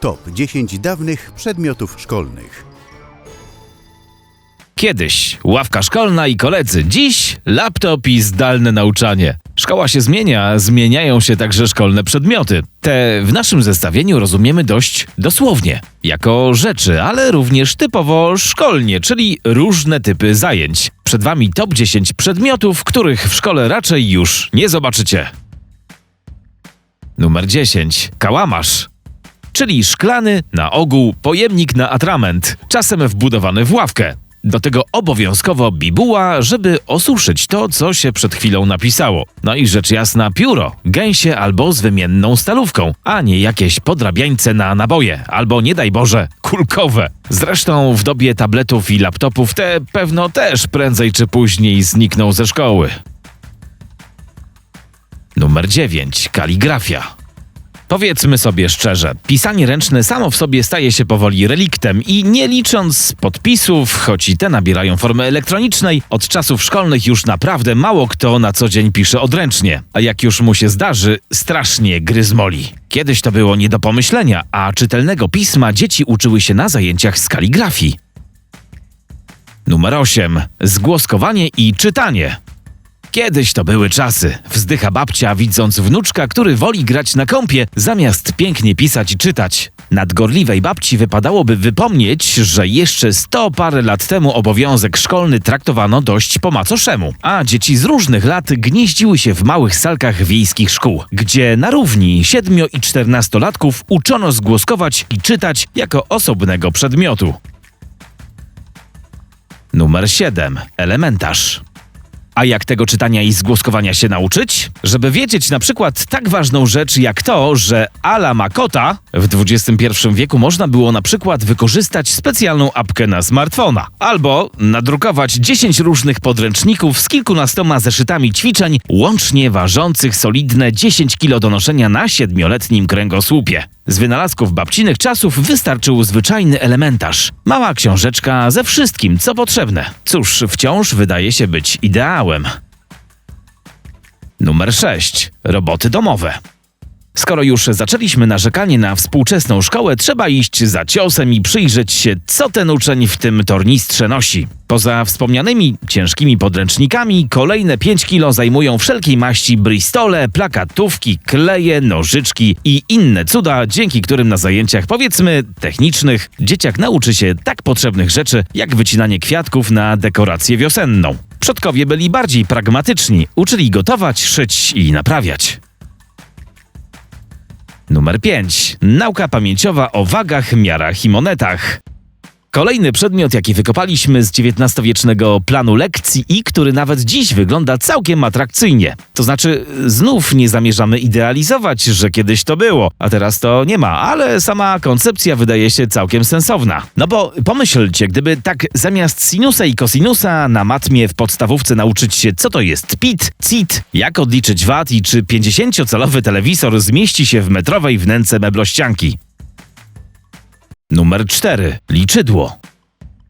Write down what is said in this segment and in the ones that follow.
Top 10 dawnych przedmiotów szkolnych. Kiedyś ławka szkolna i koledzy, dziś laptop i zdalne nauczanie. Szkoła się zmienia, zmieniają się także szkolne przedmioty. Te w naszym zestawieniu rozumiemy dość dosłownie, jako rzeczy, ale również typowo szkolnie, czyli różne typy zajęć. Przed Wami top 10 przedmiotów, których w szkole raczej już nie zobaczycie. Numer 10. Kałamarz czyli szklany, na ogół pojemnik na atrament, czasem wbudowany w ławkę. Do tego obowiązkowo bibuła, żeby osuszyć to, co się przed chwilą napisało. No i rzecz jasna pióro, gęsie albo z wymienną stalówką, a nie jakieś podrabiańce na naboje, albo nie daj Boże, kulkowe. Zresztą w dobie tabletów i laptopów te pewno też prędzej czy później znikną ze szkoły. Numer 9. Kaligrafia. Powiedzmy sobie szczerze, pisanie ręczne samo w sobie staje się powoli reliktem i nie licząc podpisów, choć i te nabierają formy elektronicznej, od czasów szkolnych już naprawdę mało kto na co dzień pisze odręcznie, a jak już mu się zdarzy, strasznie gryzmoli. Kiedyś to było nie do pomyślenia, a czytelnego pisma dzieci uczyły się na zajęciach z kaligrafii. Numer 8. Zgłoskowanie i czytanie. Kiedyś to były czasy. Wzdycha babcia, widząc wnuczka, który woli grać na kąpie, zamiast pięknie pisać i czytać. Nadgorliwej babci wypadałoby wypomnieć, że jeszcze sto parę lat temu obowiązek szkolny traktowano dość po macoszemu, a dzieci z różnych lat gnieździły się w małych salkach wiejskich szkół, gdzie na równi siedmiu i czternastolatków uczono zgłoskować i czytać jako osobnego przedmiotu. Numer 7. Elementarz. A jak tego czytania i zgłoskowania się nauczyć? Żeby wiedzieć na przykład tak ważną rzecz jak to, że Ala ma kota, w XXI wieku można było na przykład wykorzystać specjalną apkę na smartfona. Albo nadrukować 10 różnych podręczników z kilkunastoma zeszytami ćwiczeń, łącznie ważących solidne 10 kg do noszenia na siedmioletnim kręgosłupie. Z wynalazków babcinych czasów wystarczył zwyczajny elementarz. Mała książeczka ze wszystkim, co potrzebne. Cóż, wciąż wydaje się być ideałem. Numer 6. Roboty domowe. Skoro już zaczęliśmy narzekanie na współczesną szkołę, trzeba iść za ciosem i przyjrzeć się, co ten uczeń w tym tornistrze nosi. Poza wspomnianymi ciężkimi podręcznikami, kolejne 5 kilo zajmują wszelkiej maści bristole, plakatówki, kleje, nożyczki i inne cuda, dzięki którym na zajęciach, powiedzmy, technicznych, dzieciak nauczy się tak potrzebnych rzeczy, jak wycinanie kwiatków na dekorację wiosenną. Przodkowie byli bardziej pragmatyczni, uczyli gotować, szyć i naprawiać. Numer 5. Nauka pamięciowa o wagach, miarach i monetach. Kolejny przedmiot, jaki wykopaliśmy z XIX-wiecznego planu lekcji i który nawet dziś wygląda całkiem atrakcyjnie. To znaczy, znów nie zamierzamy idealizować, że kiedyś to było, a teraz to nie ma, ale sama koncepcja wydaje się całkiem sensowna. No bo pomyślcie, gdyby tak zamiast sinusa i kosinusa na matmie w podstawówce nauczyć się, co to jest PIT, CIT, jak odliczyć VAT i czy 50-calowy telewizor zmieści się w metrowej wnęce meblościanki. Numer 4. Liczydło.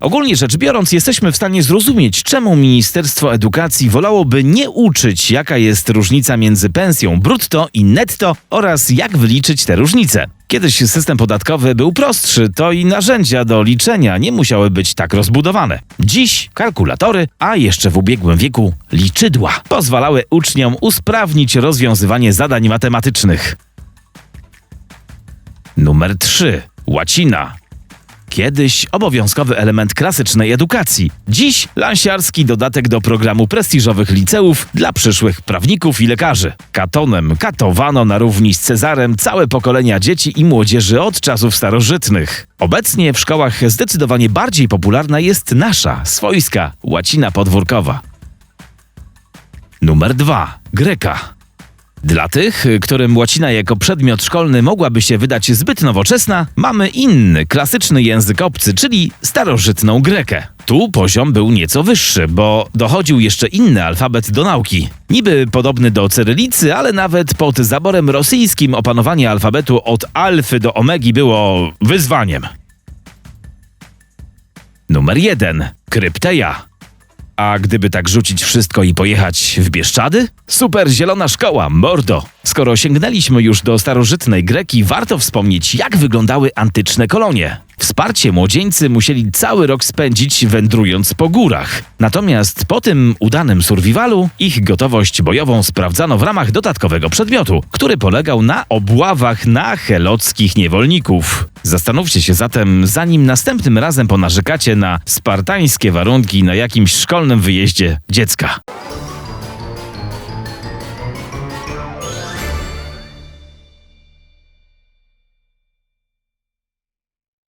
Ogólnie rzecz biorąc, jesteśmy w stanie zrozumieć, czemu Ministerstwo Edukacji wolałoby nie uczyć, jaka jest różnica między pensją brutto i netto oraz jak wyliczyć te różnice. Kiedyś system podatkowy był prostszy, to i narzędzia do liczenia nie musiały być tak rozbudowane. Dziś kalkulatory, a jeszcze w ubiegłym wieku liczydła, pozwalały uczniom usprawnić rozwiązywanie zadań matematycznych. Numer 3. Łacina. Kiedyś obowiązkowy element klasycznej edukacji. Dziś lansiarski dodatek do programu prestiżowych liceów dla przyszłych prawników i lekarzy. Katonem katowano na równi z Cezarem całe pokolenia dzieci i młodzieży od czasów starożytnych. Obecnie w szkołach zdecydowanie bardziej popularna jest nasza, swojska, łacina podwórkowa. Numer 2. Greka. Dla tych, którym łacina jako przedmiot szkolny mogłaby się wydać zbyt nowoczesna, mamy inny, klasyczny język obcy, czyli starożytną grekę. Tu poziom był nieco wyższy, bo dochodził jeszcze inny alfabet do nauki. Niby podobny do cyrylicy, ale nawet pod zaborem rosyjskim opanowanie alfabetu od alfy do omegi było wyzwaniem. Numer 1. Krypteja. A gdyby tak rzucić wszystko i pojechać w Bieszczady? Super zielona szkoła, mordo! Skoro sięgnęliśmy już do starożytnej Greki, warto wspomnieć, jak wyglądały antyczne kolonie. Wsparcie młodzieńcy musieli cały rok spędzić wędrując po górach. Natomiast po tym udanym survivalu ich gotowość bojową sprawdzano w ramach dodatkowego przedmiotu, który polegał na obławach na helockich niewolników. Zastanówcie się zatem, zanim następnym razem ponarzekacie na spartańskie warunki na jakimś szkolnym wyjeździe dziecka.